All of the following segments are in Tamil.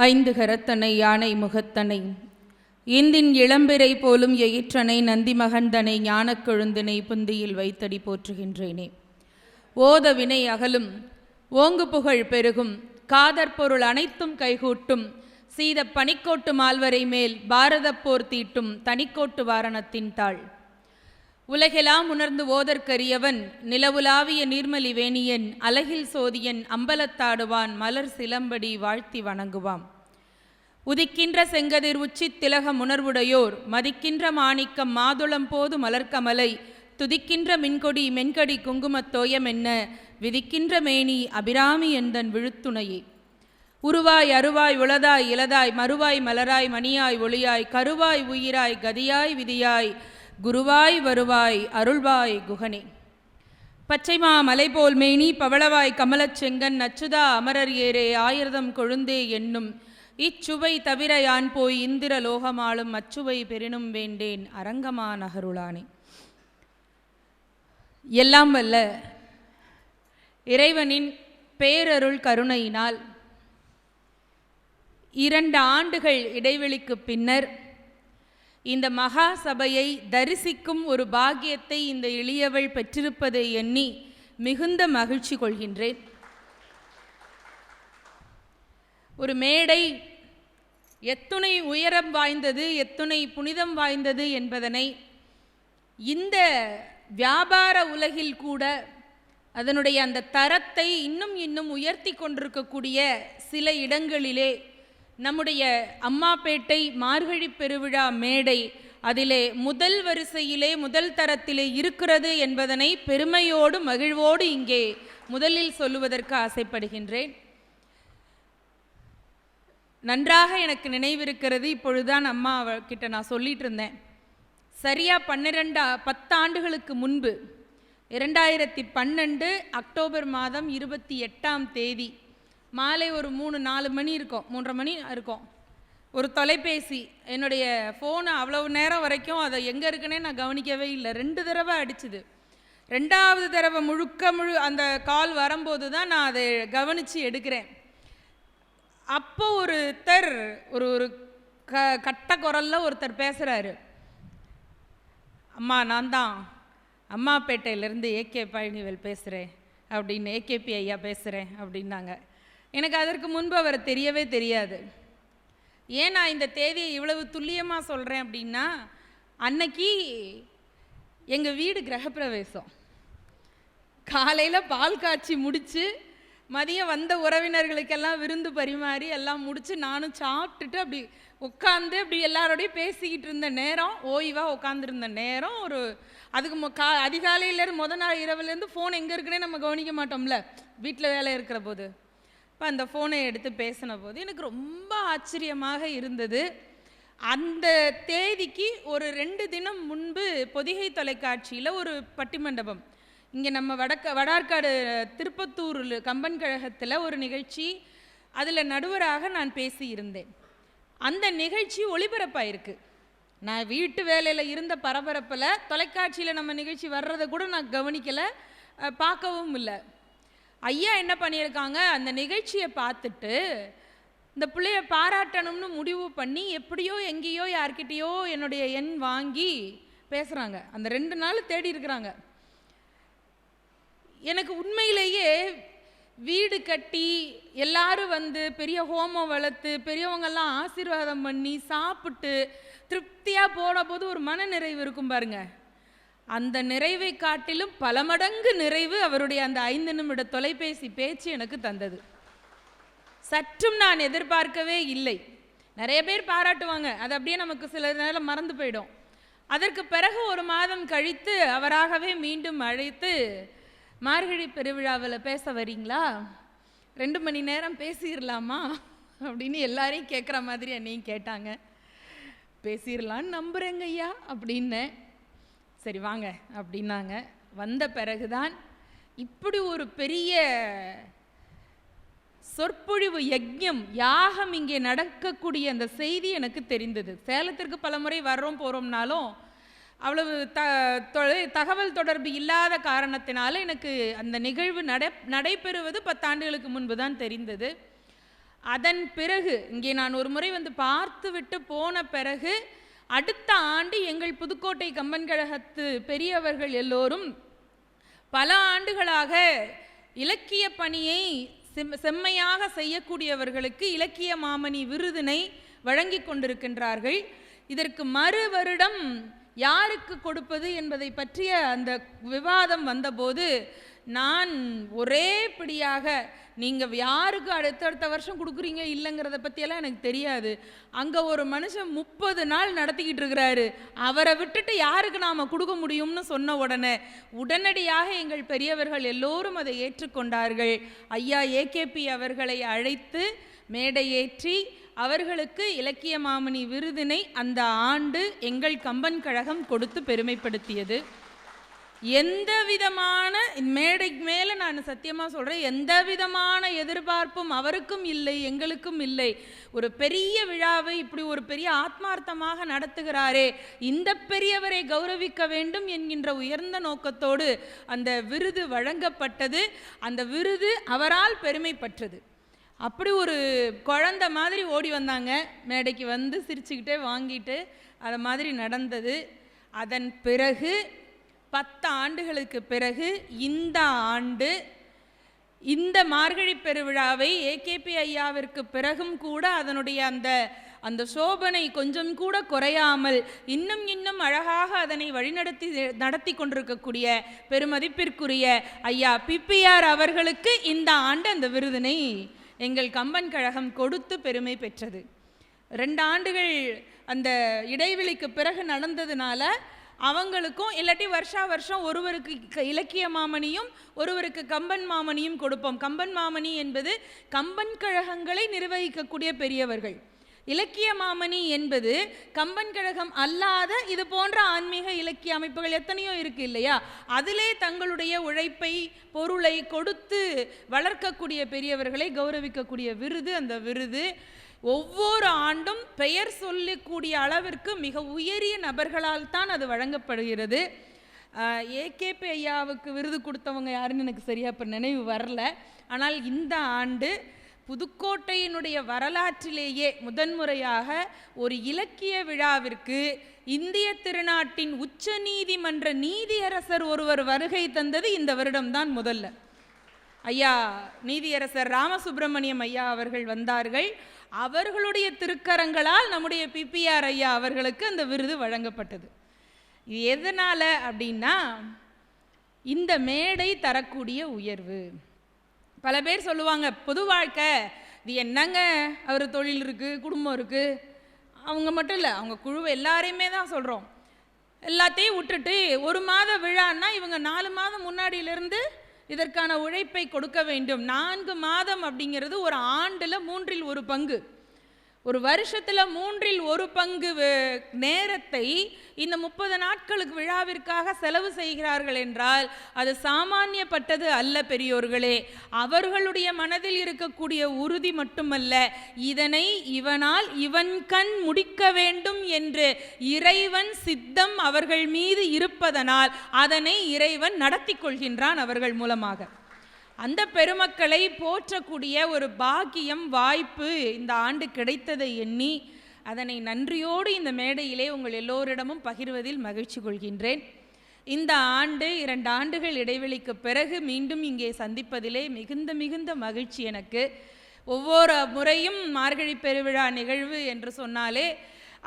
ஐந்து கரத்தனை யானை முகத்தனை. இந்தின் இளம்பிறை போலும் எயிற்றனை நந்தி மகந்தனை ஞானக் கொழுந்தினை புந்தியில் வைத்தடி போற்றுகின்றேனே. ஓத வினை அகலும் ஓங்கு புகழ் பெருகும் காதற்பொருள் அனைத்தும் கைகூட்டும் சீத பனிக்கோட்டு மால்வரை மேல் பாரதப் போர் தீட்டும் தனிக்கோட்டு வாரணத்தின் தாள். உலகெலாம் உணர்ந்து ஓதற்கரியவன் நிலவுலாவிய நீர்மலி வேணியன் அலகில் சோதியன் அம்பலத்தாடுவான் மலர் சிலம்படி வாழ்த்தி வணங்குவாம். உதிக்கின்ற செங்கதிர் உச்சித் திலகம் உணர்வுடையோர் மதிக்கின்ற மாணிக்கம் மாதுளம் போது மலர்க்கமலை துதிக்கின்ற மின்கொடி மென்கடி குங்குமத்தோயம் என்ன விதிக்கின்ற மேனி அபிராமி எந்தன் விழுத்துணையே. உருவாய் அருவாய் உளதாய் இலதாய் மறுவாய் மலராய் மணியாய் ஒளியாய் கருவாய் உயிராய் கதியாய் விதியாய் குருவாய் வருவாய் அருள்வாய் குகனே. பச்சைமா மலைபோல் மேனி பவளவாய் கமலச் செங்கன் நச்சுதா அமரர் ஏரே ஆயிரதம் கொழுந்தே என்னும் இச்சுவை தவிர யான் போய் இந்திர லோகமாளும் அச்சுவை பெரினும் வேண்டேன் அரங்கமா நகருளானே. எல்லாம் வல்ல இறைவனின் பேரருள் கருணையினால் இரண்டு ஆண்டுகள் இடைவெளிக்கு பின்னர் இந்த மகா சபையை தரிசிக்கும் ஒரு பாக்கியத்தை இந்த எளியவள் பெற்றிருப்பதை எண்ணி மிகுந்த மகிழ்ச்சி கொள்கின்றேன். ஒரு மேடை எத்துணை உயரம் வாய்ந்தது எத்துணை புனிதம் வாய்ந்தது என்பதனை இந்த வியாபார உலகில் கூட அதனுடைய அந்த தரத்தை இன்னும் இன்னும் உயர்த்தி கொண்டிருக்கக்கூடிய சில இடங்களிலே நம்முடைய அம்மாப்பேட்டை மார்கழி பெருவிழா மேடை அதிலே முதல் வரிசையிலே முதல் தரத்திலே இருக்கிறது என்பதனை பெருமையோடு மகிழ்வோடு இங்கே முதலில் சொல்லுவதற்கு ஆசைப்படுகின்றேன். நன்றாக எனக்கு நினைவிருக்கிறது இப்பொழுதுதான் அம்மா அவ- கிட்ட நான் சொல்லிட்டு இருந்தேன். சரியா பன்னிரெண்டா பத்தாண்டுகளுக்கு முன்பு இரண்டாயிரத்தி பன்னெண்டு அக்டோபர் மாதம் இருபத்தி எட்டாம் தேதி மாலை ஒரு மூணு நாலு மணி இருக்கும். மூன்றரை மணி இருக்கும். ஒரு தொலைபேசி என்னுடைய ஃபோனு அவ்வளவு நேரம் வரைக்கும் அதை எங்கே இருக்குன்னே நான் கவனிக்கவே இல்லை. ரெண்டு தடவை அடிச்சுது. ரெண்டாவது தடவை முழுக்க முழு அந்த கால் வரும்போது தான் நான் அதை கவனித்து எடுக்கிறேன். அப்போ ஒருத்தர் ஒரு ஒரு க கட்ட குரலில் ஒருத்தர் பேசுகிறாரு அம்மா நான் தான். அம்மாப்பேட்டையிலேருந்து ஏகே பழனிவேல் பேசுகிறேன் அப்படின்னு ஏகேபி ஐயா பேசுகிறேன் அப்படின்னாங்க. எனக்கு அதற்கு முன்பு அவரை தெரியவே தெரியாது. ஏன் நான் இந்த தேதியை இவ்வளவு துல்லியமாக சொல்கிறேன் அப்படின்னா அன்னைக்கு எங்கள் வீடு கிரகப்பிரவேசம். காலையில் பால் காய்ச்சி முடித்து மதியம் வந்த உறவினர்களுக்கெல்லாம் விருந்து பரிமாறி எல்லாம் முடித்து நானும் சாப்பிட்டுட்டு அப்படி உட்காந்து அப்படி எல்லாரோடையும் பேசிக்கிட்டு இருந்த நேரம் ஓய்வாக உட்காந்துருந்த நேரம் ஒரு அதுக்கு மொ கா அதிகாலையிலேருந்து முத நாள் இரவுலேருந்து ஃபோன் எங்கே இருக்குன்னே நம்ம கவனிக்க மாட்டோம்ல. வீட்டில் வேலை இருக்கிற போது. இப்போ அந்த ஃபோனை எடுத்து பேசின போது எனக்கு ரொம்ப ஆச்சரியமாக இருந்தது. அந்த தேதிக்கு ஒரு ரெண்டு தினம் முன்பு பொதிகை தொலைக்காட்சியில் ஒரு பட்டிமண்டபம். இங்கே நம்ம வடக்க வடார்காடு திருப்பத்தூரில் கம்பன் கழகத்தில் ஒரு நிகழ்ச்சி அதில் நடுவராக நான் பேசியிருந்தேன். அந்த நிகழ்ச்சி ஒளிபரப்பாயிருக்கு. நான் வீட்டு வேலையில் இருந்த பரபரப்பில் தொலைக்காட்சியில் நம்ம நிகழ்ச்சி வர்றதை கூட நான் கவனிக்கலை பார்க்கவும் இல்லை. ஐயா என்ன பண்ணியிருக்காங்க? அந்த நிகழ்ச்சியை பார்த்துட்டு இந்த பிள்ளைய பாராட்டணும்னு முடிவு பண்ணி எப்படியோ எங்கேயோ யார்கிட்டயோ என்னுடைய எண் வாங்கி பேசுகிறாங்க அந்த ரெண்டு நாள் தேடி இருக்கிறாங்க. எனக்கு உண்மையிலேயே வீடு கட்டி எல்லாரும் வந்து பெரிய ஹோமம் வளர்த்து பெரியவங்கெல்லாம் ஆசீர்வாதம் பண்ணி சாப்பிட்டு திருப்தியாக போன போது ஒரு மன நிறைவு இருக்கும் பாருங்கள் அந்த நிறைவை காட்டிலும் பல மடங்கு நிறைவு அவருடைய அந்த ஐந்து நிமிட தொலைபேசி பேச்சு எனக்கு தந்தது. சற்றும் நான் எதிர்பார்க்கவே இல்லை. நிறைய பேர் பாராட்டுவாங்க. அது அப்படியே நமக்கு சில நேரம் மறந்து போயிடும். அதற்கு பிறகு ஒரு மாதம் கழித்து அவராகவே மீண்டும் அழைத்து மார்கழி பெருவிழாவில் பேச வரீங்களா? ரெண்டு மணி நேரம் பேசிடலாமா அப்படின்னு எல்லாரையும் கேட்குற மாதிரி என்னையும் கேட்டாங்க. பேசிடலான்னு நம்புகிறேங்க ஐயா அப்படின்னேன். சரி வாங்க அப்படின்னாங்க. வந்த பிறகுதான் இப்படி ஒரு பெரிய சொற்பொழிவு யஜ்யம் யாகம் இங்கே நடக்கக்கூடிய அந்த செய்தி எனக்கு தெரிந்தது. சேலத்திற்கு பலமுறை வர்றோம் போகிறோம்னாலும் அவ்வளவு த தகவல் தொடர்பு இல்லாத காரணத்தினால எனக்கு அந்த நிகழ்வு நட நடைபெறுவது பத்தாண்டுகளுக்கு முன்பு தான் தெரிந்தது. அதன் பிறகு இங்கே நான் ஒரு முறை வந்து பார்த்து விட்டு போன பிறகு அடுத்த ஆண்டு எங்கள் புதுக்கோட்டை கம்பன் கழகத்து பெரியவர்கள் எல்லோரும் பல ஆண்டுகளாக இலக்கிய பணியை செம் செம்மையாக செய்யக்கூடியவர்களுக்கு இலக்கிய மாமணி விருதினை வழங்கி கொண்டிருக்கின்றார்கள். இதற்கு மறு வருடம் யாருக்கு கொடுப்பது என்பதை பற்றிய அந்த விவாதம் வந்தபோது நான் ஒரே பிடியாக நீங்கள் யாருக்கு அடுத்தடுத்த வருஷம் கொடுக்குறீங்க இல்லைங்கிறத பற்றியெல்லாம் எனக்கு தெரியாது. அங்கே ஒரு மனுஷன் முப்பது நாள் நடத்திக்கிட்டு இருக்கிறாரு. அவரை விட்டுட்டு யாருக்கு நாம் கொடுக்க முடியும்னு சொன்ன உடனே உடனடியாக எங்கள் பெரியவர்கள் எல்லோரும் அதை ஏற்றுக்கொண்டார்கள். ஐயா ஏகேபி அவர்களை அழைத்து மேடையேற்றி அவர்களுக்கு இலக்கிய மாமணி விருதினை அந்த ஆண்டு எங்கள் கம்பன் கழகம் கொடுத்து பெருமைப்படுத்தியது. எந்த விதமான மேடைக்கு மேலே நான் சத்தியமாக சொல்கிறேன் எந்த விதமான எதிர்பார்ப்பும் அவருக்கும் இல்லை எங்களுக்கும் இல்லை. ஒரு பெரிய விழாவை இப்படி ஒரு பெரிய ஆத்மார்த்தமாக நடத்துகிறாரே இந்த பெரியவரை கௌரவிக்க வேண்டும் என்கின்ற உயர்ந்த நோக்கத்தோடு அந்த விருது வழங்கப்பட்டது. அந்த விருது அவரால் பெருமைப்பட்டது அப்படி ஒரு குழந்த மாதிரி ஓடி வந்தாங்க. மேடைக்கு வந்து சிரிச்சுக்கிட்டே வாங்கிட்டு அதை மாதிரி நடந்தது. அதன் பிறகு பத்து ஆண்டுகளுக்கு பிறகு இந்த ஆண்டு இந்த மார்கழி பெருவிழாவை ஏகேபி ஐயாவிற்கு பிறகும் கூட அதனுடைய அந்த அந்த சோபனை கொஞ்சம் கூட குறையாமல் இன்னும் இன்னும் அழகாக அதனை வழிநடத்தி நடத்தி கொண்டிருக்கக்கூடிய பெருமதிப்பிற்குரிய ஐயா பிபிஆர் அவர்களுக்கு இந்த ஆண்டு அந்த விருதினை எங்கள் கம்பன் கழகம் கொடுத்து பெருமை பெற்றது. ரெண்டு ஆண்டுகள் அந்த இடைவெளிக்கு பிறகு நடந்ததுனால அவங்களுக்கும் இல்லாட்டி வருஷா வருஷம் ஒருவருக்கு இலக்கிய மாமணியும் ஒருவருக்கு கம்பன் மாமணியும் கொடுப்போம். கம்பன் மாமணி என்பது கம்பன் கழகங்களை நிர்வகிக்கக்கூடிய பெரியவர்கள். இலக்கிய மாமணி என்பது கம்பன் கழகம் அல்லாத இது போன்ற ஆன்மீக இலக்கிய அமைப்புகள் எத்தனையோ இருக்கு இல்லையா? அதிலே தங்களுடைய உழைப்பை பொருளை கொடுத்து வளர்க்கக்கூடிய பெரியவர்களை கௌரவிக்கக்கூடிய விருது அந்த விருது. ஒவ்வொரு ஆண்டும் பெயர் சொல்லக்கூடிய அளவிற்கு மிக உயரிய நபர்களால் தான் அது வழங்கப்படுகிறது. ஏகேபி ஐயாவுக்கு விருது கொடுத்தவங்க யாருன்னு எனக்கு சரியா இப்போ நினைவு வரல. ஆனால் இந்த ஆண்டு புதுக்கோட்டையினுடைய வரலாற்றிலேயே முதன்முறையாக ஒரு இலக்கிய விழாவிற்கு இந்திய திருநாட்டின் உச்ச நீதிமன்ற நீதியரசர் ஒருவர் வருகை தந்தது இந்த வருடம்தான் முதல்ல. ஐயா நீதியரசர் ராமசுப்பிரமணியம் ஐயா அவர்கள் வந்தார்கள். அவர்களுடைய திருக்கரங்களால் நம்முடைய பிபிஆர் ஐயா அவர்களுக்கு அந்த விருது வழங்கப்பட்டது. இது எதனால் அப்படின்னா இந்த மேடை தரக்கூடிய உயர்வு. பல பேர் சொல்லுவாங்க பொது வாழ்க்கை இது என்னங்க? அவர் தொழில் இருக்குது குடும்பம் இருக்குது அவங்க மட்டும் இல்லை அவங்க குழு எல்லாரையுமே தான் சொல்கிறோம் எல்லாத்தையும் விட்டுட்டு ஒரு மாத விழான்னா இவங்க நாலு மாதம் முன்னாடியிலேருந்து இதற்கான உழைப்பை கொடுக்க வேண்டும். நான்கு மாதம் அப்படிங்கிறது ஒரு ஆண்டில் மூன்றில் ஒரு பங்கு. ஒரு வருஷத்தில் மூன்றில் ஒரு பங்கு நேரத்தை இந்த முப்பது நாட்களுக்கு விழாவிற்காக செலவு செய்கிறார்கள் என்றால் அது சாமானியப்பட்டது அல்ல பெரியோர்களே. அவர்களுடைய மனதில் இருக்கக்கூடிய உறுதி மட்டுமல்ல இதனை இவனால் இவன் கண் முடிக்க வேண்டும் என்று இறைவன் சித்தம் அவர்கள் மீது இருப்பதனால் அதனை இறைவன் நடத்தி கொள்கின்றான் அவர்கள் மூலமாக. அந்த பெருமக்களை போற்றக்கூடிய ஒரு பாக்கியம் வாய்ப்பு இந்த ஆண்டு கிடைத்ததை எண்ணி அதனை நன்றியோடு இந்த மேடையிலே உங்கள் எல்லோரிடமும் பகிர்வதில் மகிழ்ச்சி கொள்கின்றேன். இந்த ஆண்டு இரண்டு ஆண்டுகள் இடைவெளிக்கு பிறகு மீண்டும் இங்கே சந்திப்பதிலே மிகுந்த மிகுந்த மகிழ்ச்சி எனக்கு. ஒவ்வொரு முறையும் மார்கழி பெருவிழா நிகழ்வு என்று சொன்னாலே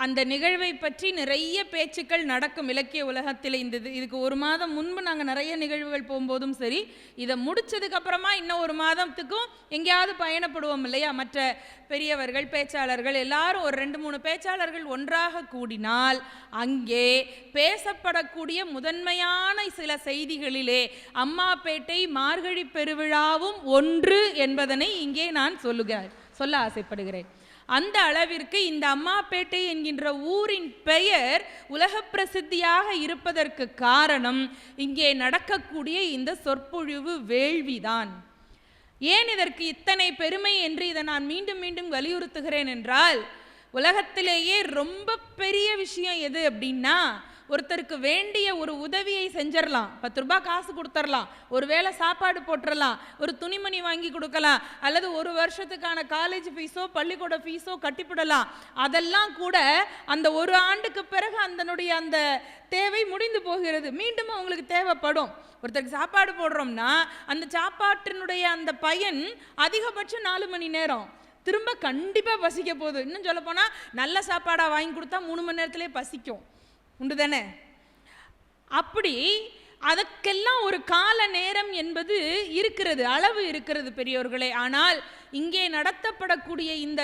அந்த நிகழ்வை பற்றி நிறைய பேச்சுக்கள் நடக்கும் இலக்கிய உலகத்தில். இந்த இது இதுக்கு ஒரு மாதம் முன்பு நாங்கள் நிறைய நிகழ்வுகள் போகும்போதும் சரி இதை முடித்ததுக்கப்புறமா இன்னும் ஒரு மாதத்துக்கும் எங்கேயாவது பயணப்படுவோம் இல்லையா? மற்ற பெரியவர்கள் பேச்சாளர்கள் எல்லாரும் ஒரு ரெண்டு மூணு பேச்சாளர்கள் ஒன்றாக கூடினால் அங்கே பேசப்படக்கூடிய முதன்மையான சில செய்திகளிலே அம்மாப்பேட்டை மார்கழி பெருவிழாவும் ஒன்று என்பதனை இங்கே நான் சொல்லுக சொல்ல ஆசைப்படுகிறேன். அந்த அளவிற்கு இந்த அம்மாப்பேட்டை என்கின்ற ஊரின் பெயர் உலக பிரசித்தியாக இருப்பதற்கு காரணம் இங்கே நடக்கக்கூடிய இந்த சொற்பொழிவு வேள்விதான். ஏன் இதற்கு இத்தனை பெருமை என்று இதை நான் மீண்டும் மீண்டும் வலியுறுத்துகிறேன் என்றால் உலகத்திலேயே ரொம்ப பெரிய விஷயம் எது அப்படின்னா ஒருத்தருக்கு வேண்டிய ஒரு உதவியை செஞ்சிடலாம் பத்து ரூபாய் காசு கொடுத்துடலாம் ஒரு வேளை சாப்பாடு போட்டுடலாம் ஒரு துணிமணி வாங்கி கொடுக்கலாம். அல்லது ஒரு வருஷத்துக்கான காலேஜ் ஃபீஸோ பள்ளிக்கூட ஃபீஸோ கட்டிப்பிடலாம். அதெல்லாம் கூட அந்த ஒரு ஆண்டுக்கு பிறகு அதனுடைய அந்த தேவை முடிந்து போகிறது. மீண்டும் அவங்களுக்கு தேவைப்படும். ஒருத்தருக்கு சாப்பாடு போடுறோம்னா அந்த சாப்பாட்டினுடைய அந்த பயன் அதிகபட்சம் நாலு மணி நேரம். திரும்ப கண்டிப்பாக பசிக்க போகுது. இன்னும் சொல்ல போனால் நல்ல சாப்பாடாக வாங்கி கொடுத்தா மூணு மணி நேரத்துலேயே பசிக்கும். உண்டு தானே அப்படி அதற்கெல்லாம் ஒரு கால நேரம் என்பது இருக்கிறது அளவு இருக்கிறது பெரியோர்களே. ஆனால் இங்கே நடத்தப்படக்கூடிய இந்த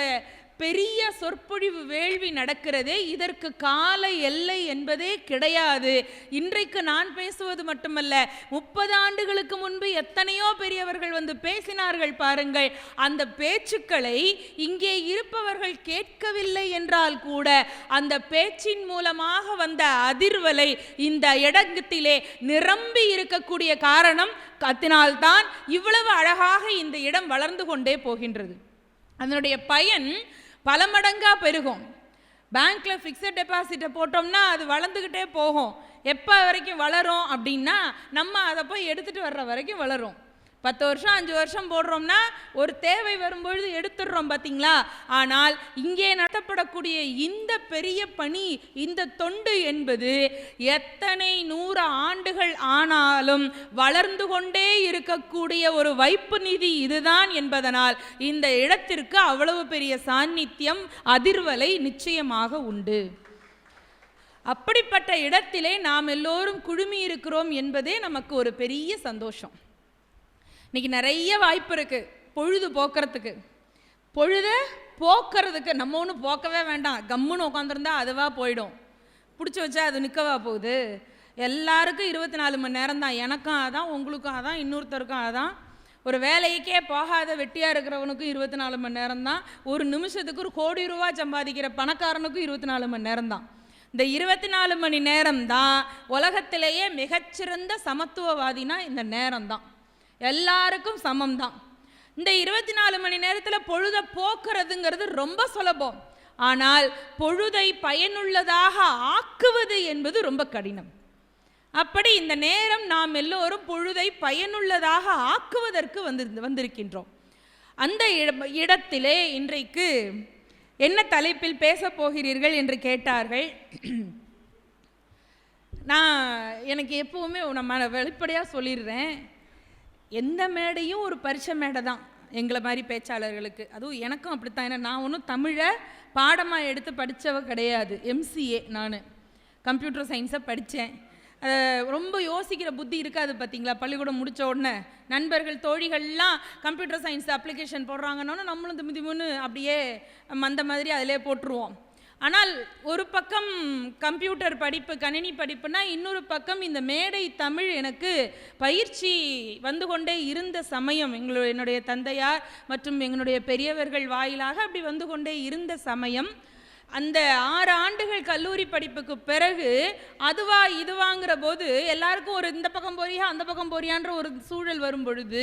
பெரிய சொற்பொழிவு வேள்வி நடக்கிறதே இதற்கு கால எல்லை என்பதே கிடையாது. இன்றைக்கு நான் பேசுவது மட்டுமல்ல முப்பது ஆண்டுகளுக்கு முன்பு எத்தனையோ பெரியவர்கள் வந்து பேசினார்கள் பாருங்கள். அந்த பேச்சுக்களை இங்கே இருப்பவர்கள் கேட்கவில்லை என்றால் கூட அந்த பேச்சின் மூலமாக வந்த அதிர்வலை இந்த இடத்திலே நிரம்பி இருக்கக்கூடிய காரணம் கத்தினால்தான் இவ்வளவு அழகாக இந்த இடம் வளர்ந்து கொண்டே போகின்றது. அதனுடைய பயன் பல மடங்காக பெருகும். பேங்க்கில் ஃபிக்ஸட் டெபாசிட்டை போட்டோம்னா அது வளர்ந்துக்கிட்டே போகும். எப்போ வரைக்கும் வளரும் அப்படின்னா நம்ம அதை போய் எடுத்துகிட்டு வர்ற வரைக்கும் வளரும். பத்து வருஷம் அஞ்சு வருஷம் போடுறோம்னா ஒரு தேவை வரும்பொழுது எடுத்துடுறோம் பார்த்தீங்களா ஆனால் இங்கே நடத்தப்படக்கூடிய இந்த பெரிய பணி இந்த தொண்டு என்பது எத்தனை நூறு ஆண்டுகள் ஆனாலும் வளர்ந்து கொண்டே இருக்கக்கூடிய ஒரு வைப்பு நிதி இதுதான் என்பதனால் இந்த இடத்திற்கு அவ்வளவு பெரிய சாநித்தியம் அதிர்வலை நிச்சயமாக உண்டு. அப்படிப்பட்ட இடத்திலே நாம் எல்லோரும் குழுமி இருக்கிறோம் என்பதே நமக்கு ஒரு பெரிய சந்தோஷம். இன்னைக்கு நிறைய வாய்ப்பு இருக்குது பொழுது போக்குறதுக்கு. பொழுத போக்குறதுக்கு நம்ம ஒன்றும் போக்கவே வேண்டாம். கம்முன்னு உட்காந்துருந்தா அதுவாக போயிடும். பிடிச்சி வச்சா அது நிற்கவா போகுது. எல்லாருக்கும் இருபத்தி நாலு மணி நேரம் தான் எனக்கும் அதான் உங்களுக்கும் அதான் இன்னொருத்தருக்கும் அதான். ஒரு வேலைக்கே போகாத வெட்டியாக இருக்கிறவனுக்கும் இருபத்தி நாலு மணி நேரம் தான் ஒரு நிமிஷத்துக்கு ஒரு கோடி ரூபா சம்பாதிக்கிற பணக்காரனுக்கும் இருபத்தி நாலு மணி நேரம் தான் இந்த இருபத்தி நாலு மணி நேரம் தான் உலகத்திலேயே மிகச்சிறந்த சமத்துவவாதினா இந்த நேரம் தான் எல்லாருக்கும் சமம் தான் இந்த இருபத்தி நாலு மணி நேரத்தில் பொழுதை போக்குறதுங்கிறது ரொம்ப சுலபம். ஆனால் பொழுதை பயனுள்ளதாக ஆக்குவது என்பது ரொம்ப கடினம். அப்படி இந்த நேரம் நாம் எல்லோரும் பொழுதை பயனுள்ளதாக ஆக்குவதற்கு வந்து வந்திருக்கின்றோம். அந்த இடத்திலே இன்றைக்கு என்ன தலைப்பில் பேசப் போகிறீர்கள் என்று கேட்டார்கள். நான் எனக்கு எப்பவுமே நம்ம வெளிப்படையாக சொல்லிடுறேன். எந்த மேடையும் ஒரு பரிச மேடை தான் எங்களை மாதிரி பேச்சாளர்களுக்கு. அதுவும் எனக்கும் அப்படித்தான். ஏன்னா நான் ஒன்றும் தமிழை பாடமாக எடுத்து படித்தவ கிடையாது. எம்சிஏ நான். கம்ப்யூட்டர் சயின்ஸை படித்தேன் ரொம்ப யோசிக்கிற புத்தி இருக்காது பார்த்தீங்களா பள்ளிக்கூடம் முடித்த உடனே நண்பர்கள் தோழிகள்லாம் கம்ப்யூட்டர் சயின்ஸ் அப்ளிகேஷன் போடுறாங்கன்னு நம்மளும் திமு திமுன்னு அப்படியே அந்த மாதிரி அதிலே போட்டுருவோம். ஆனால் ஒரு பக்கம் கம்ப்யூட்டர் படிப்பு கணினி படிப்புனா இன்னொரு பக்கம் இந்த மேடை தமிழ் எனக்கு பயிற்சி வந்து கொண்டே இருந்த சமயம். எங்களுடைய என்னுடைய தந்தையார் மற்றும் எங்களுடைய பெரியவர்கள் வாயிலாக அப்படி வந்து கொண்டே இருந்த சமயம். அந்த ஆறு ஆண்டுகள் கல்லூரி படிப்புக்கு பிறகு அதுவா இதுவாங்கிற போது எல்லாருக்கும் ஒரு இந்த பக்கம் போறியா அந்த பக்கம் போறியான்ற ஒரு சூழல் வரும் பொழுது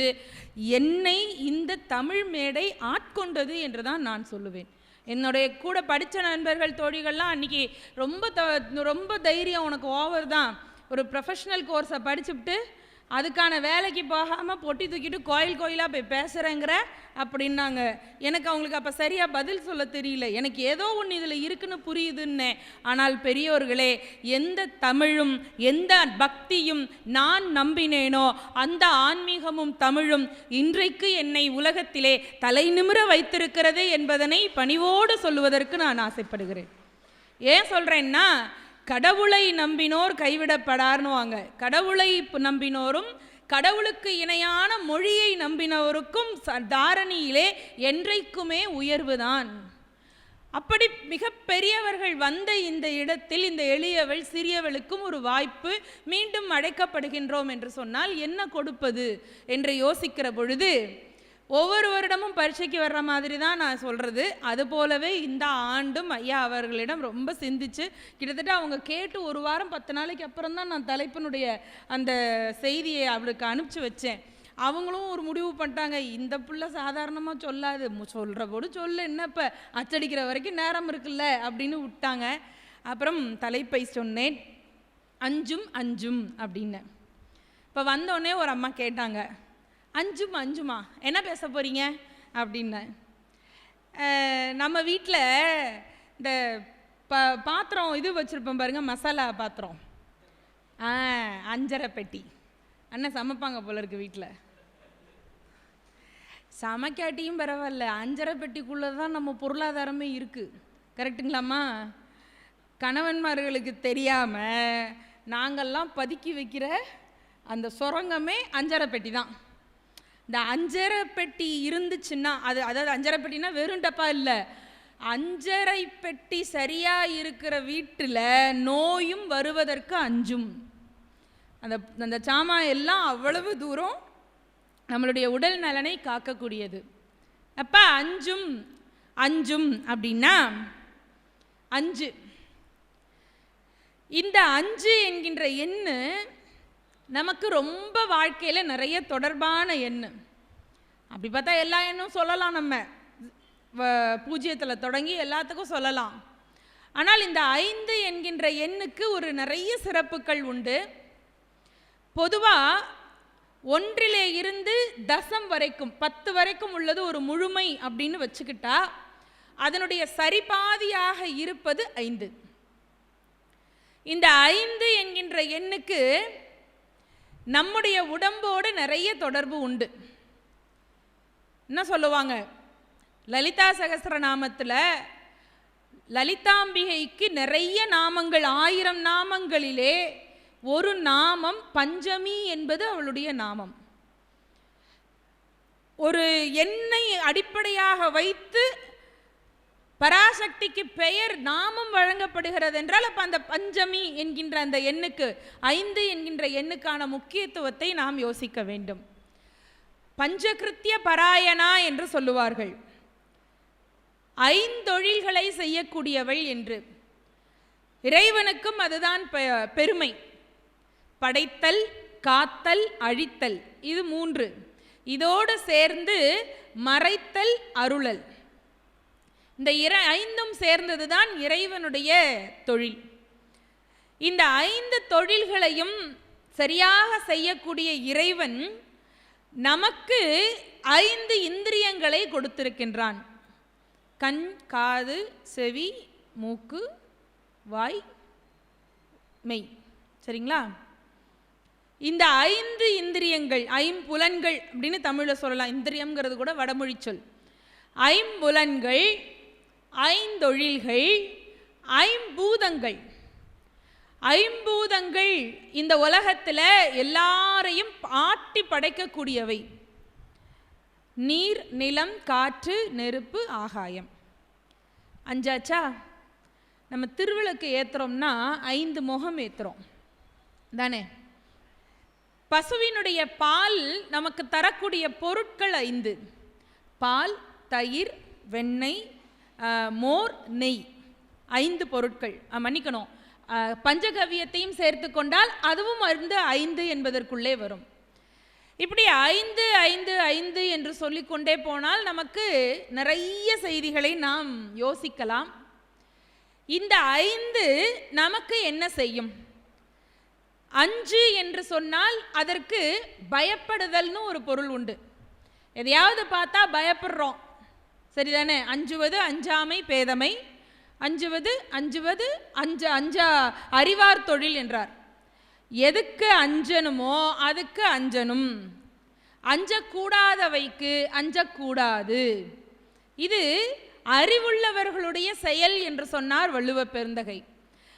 என்னை இந்த தமிழ் மேடை ஆட்கொண்டது என்று தான் நான் சொல்லுவேன். என்னுடைய கூட படித்த நண்பர்கள் தோழிகள்லாம் அன்றைக்கி ரொம்ப த ரொம்ப தைரியம் உனக்கு ஓவர் தான். ஒரு ப்ரொஃபஷ்னல் கோர்ஸை படிச்சுவிட்டு அதுக்கான வேலைக்கு போகாமல் பொட்டி தூக்கிட்டு கோயில் கோயிலாக போய் பேசுகிறேங்கிற அப்படின்னாங்க. எனக்கு அவங்களுக்கு அப்போ சரியாக பதில் சொல்ல தெரியல. எனக்கு ஏதோ ஒன்று இதில் இருக்குன்னு புரியுதுன்னே. ஆனால் பெரியோர்களே எந்த தமிழும் எந்த பக்தியும் நான் நம்பினேனோ அந்த ஆன்மீகமும் தமிழும் இன்றைக்கு என்னை உலகத்திலே தலை நிமிர வைத்திருக்கிறது என்பதனை பணிவோடு சொல்லுவதற்கு நான் ஆசைப்படுகிறேன். ஏன் சொல்கிறேன்னா கடவுளை நம்பினோர் கைவிடப்படார்னுவாங்க. கடவுளை நம்பினோரும் கடவுளுக்கு இணையான மொழியை நம்பினவருக்கும் தாரணியிலே என்றைக்குமே உயர்வுதான். அப்படி மிக பெரியவர்கள் வந்த இந்த இடத்தில் இந்த எளியவள் சிறியவளுக்கும் ஒரு வாய்ப்பு மீண்டும் அழைக்கப்படுகின்றோம் என்று சொன்னால் என்ன கொடுப்பது? என்று யோசிக்கிற பொழுது ஒவ்வொரு வருடமும் பரீட்சைக்கு வர்ற மாதிரி தான் நான் சொல்கிறது அது போலவே இந்த ஆண்டும் ஐயா அவர்களிடம் ரொம்ப சிந்திச்சு கிட்டத்தட்ட அவங்க கேட்டு ஒரு வாரம் பத்து நாளைக்கு அப்புறம் தான் நான் தலைப்பினுடைய அந்த செய்தியை அவளுக்கு அனுப்பிச்சி வச்சேன். அவங்களும் ஒரு முடிவு பண்ணிட்டாங்க. இந்த புள்ள சாதாரணமாக சொல்லாது. சொல்கிற போது சொல்லு. என்ன இப்போ? அச்சடிக்கிற வரைக்கும் நேரம் இருக்குல்ல? அப்படின்னு விட்டாங்க. அப்புறம் தலைப்பை சொன்னேன். அஞ்சும் அஞ்சும் அப்படின்னு. இப்போ வந்தோடனே ஒரு அம்மா கேட்டாங்க. அஞ்சுமா அஞ்சுமா? என்ன பேச போகிறீங்க அப்படின்னேன் நம்ம வீட்டில் இந்த ப பாத்திரம் இது வச்சுருப்போம் பாருங்க மசாலா பாத்திரம். ஆ அஞ்சரை பெட்டி. அண்ணன் சமைப்பாங்க போல இருக்கு வீட்டில் சமைக்காட்டியும் பரவாயில்ல அஞ்சரை பெட்டிக்குள்ளே தான் நம்ம பொருளாதாரமே இருக்குது கரெக்டுங்களாம்மா கணவன்மார்களுக்கு தெரியாமல் நாங்கள்லாம் பதுக்கி வைக்கிற அந்த சுரங்கமே அஞ்சரை பெட்டி தான் இந்த அஞ்சரை பெட்டி இருந்துச்சுன்னா அது அதாவது அஞ்சரை பெட்டினா வெறும் டப்பா இல்லை. அஞ்சரை பெட்டி சரியாக இருக்கிற வீட்டில் நோயும் வருவதற்கு அஞ்சும். அந்த அந்த சாமான் எல்லாம் அவ்வளவு தூரம் நம்மளுடைய உடல் நலனை காக்கக்கூடியது. அப்போ அஞ்சும் அஞ்சும் அப்படின்னா அஞ்சு. இந்த அஞ்சு என்கின்ற எண்ணு நமக்கு ரொம்ப வாழ்க்கையில் நிறைய தொடர்பான எண்ணு. அப்படி பார்த்தா எல்லா எண்ணும் சொல்லலாம் நம்ம. வ- பூஜ்ஜியத்தில் தொடங்கி எல்லாத்துக்கும் சொல்லலாம். ஆனால் இந்த ஐந்து என்கின்ற எண்ணுக்கு ஒரு நிறைய சிறப்புகள் உண்டு. பொதுவாக ஒன்றிலே இருந்து தசம் வரைக்கும் பத்து வரைக்கும் உள்ளது ஒரு முழுமை அப்படின்னு வச்சுக்கிட்டா அதனுடைய சரிபாதியாக இருப்பது ஐந்து. இந்த ஐந்து என்கின்ற எண்ணுக்கு நம்முடைய உடம்போடு நிறைய தொடர்பு உண்டு. என்ன சொல்லுவாங்க? லலிதா சகசிரநாமத்தில் லலிதாம்பிகைக்கு நிறைய நாமங்கள் ஆயிரம் நாமங்களிலே ஒரு நாமம் பஞ்சமி என்பது அவளுடைய நாமம். ஒரு எண்ணெய் அடிப்படையாக வைத்து பராசக்திக்கு பெயர் நாமம் வழங்கப்படுகிறது என்றால் அப்போ அந்த பஞ்சமி என்கின்ற அந்த எண்ணுக்கு ஐந்து என்கின்ற எண்ணுக்கான முக்கியத்துவத்தை நாம் யோசிக்க வேண்டும். பஞ்சகிருத்திய பராயணா என்று சொல்லுவார்கள். ஐந்தொழில்களை செய்யக்கூடியவள் என்று. இறைவனுக்கும் அதுதான் பெ- பெருமை. படைத்தல் காத்தல் அழித்தல் இது மூன்று. இதோடு சேர்ந்து மறைத்தல் அருளல். இந்த இர ஐந்தும் சேர்ந்தது தான் இறைவனுடைய தொழில். இந்த ஐந்து தொழில்களையும் சரியாக செய்யக்கூடிய இறைவன் நமக்கு ஐந்து இந்திரியங்களை கொடுத்திருக்கின்றான். கண் காது செவி மூக்கு வாய் மெய். சரிங்களா? இந்த ஐந்து இந்திரியங்கள் ஐம்புலன்கள் அப்படின்னு தமிழில் சொல்லலாம். இந்திரியம்ங்கிறது கூட வடமொழி சொல். ஐம்புலன்கள் ஐந்தொழில்கள் ஐம்பூதங்கள். ஐம்பூதங்கள் இந்த உலகத்தில் எல்லாரையும் ஆட்டி படைக்கக்கூடியவை. நீர் நிலம் காற்று நெருப்பு ஆகாயம். அஞ்சாச்சா? நம்ம திருவிளக்கு ஏற்றுறோம்னா ஐந்து முகம் ஏற்றுறோம் தானே? பசுவினுடைய பால் நமக்கு தரக்கூடிய பொருட்கள் ஐந்து. பால் தயிர் வெண்ணெய் மோர் நெய். ஐந்து பொருட்கள். மன்னிக்கணும். பஞ்சகவியத்தையும் சேர்த்து கொண்டால் அதுவும் வந்து ஐந்து என்பதற்குள்ளே வரும். இப்படி ஐந்து ஐந்து ஐந்து என்று சொல்லிக்கொண்டே போனால் நமக்கு நிறைய செய்திகளை நாம் யோசிக்கலாம். இந்த ஐந்து நமக்கு என்ன செய்யும்? அஞ்சு என்று சொன்னால் அதற்கு பயப்படுதல்னு ஒரு பொருள் உண்டு. எதையாவது பார்த்தா பயப்படுறோம். சரிதானே? அஞ்சுவது அஞ்சாமை பேதமை அஞ்சுவது அஞ்சுவது அஞ்ச அஞ்சா அறிவார் தொழில் என்றார். எதுக்கு அஞ்சனுமோ அதுக்கு அஞ்சனும். அஞ்சக்கூடாதவைக்கு அஞ்சக்கூடாது. இது அறிவுள்ளவர்களுடைய செயல் என்று சொன்னார் வள்ளுவ பெருந்தகை.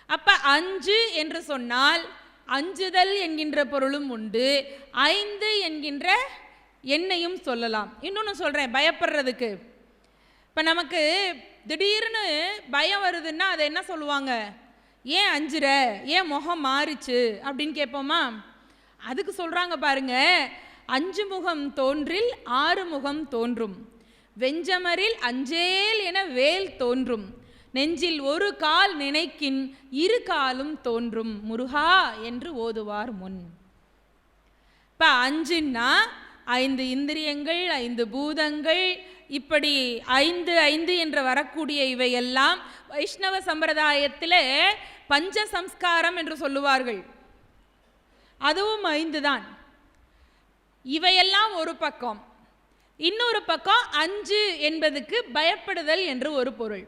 அப்ப அஞ்சு என்று சொன்னால் அஞ்சுதல் என்கின்ற பொருளும் உண்டு ஐந்து என்கின்ற எண்ணையும் சொல்லலாம். இன்னொன்று சொல்கிறேன் பயப்படுறதுக்கு. இப்போ நமக்கு திடீர்னு பயம் வருதுன்னா அதை என்ன சொல்லுவாங்க? ஏன் அஞ்சுற? ஏன் முகம் மாறிச்சு? அப்படின்னு கேட்போமா? அதுக்கு சொல்கிறாங்க பாருங்க. அஞ்சு முகம் தோன்றில் ஆறு முகம் தோன்றும். வெஞ்சமரில் அஞ்சேல் என வேல் தோன்றும். நெஞ்சில் ஒரு கால் நினைக்கின் இரு காலும் தோன்றும். முருகா என்று ஓதுவார் முன். இப்போ அஞ்சுன்னா ஐந்து இந்திரியங்கள் ஐந்து பூதங்கள் இப்படி ஐந்து ஐந்து என்று வரக்கூடிய இவையெல்லாம் வைஷ்ணவ சம்பிரதாயத்தில் பஞ்ச சம்ஸ்காரம் என்று சொல்லுவார்கள். அதுவும் ஐந்து தான் இவையெல்லாம் ஒரு பக்கம். இன்னொரு பக்கம் அஞ்சு என்பதுக்கு பயப்படுதல் என்று ஒரு பொருள்.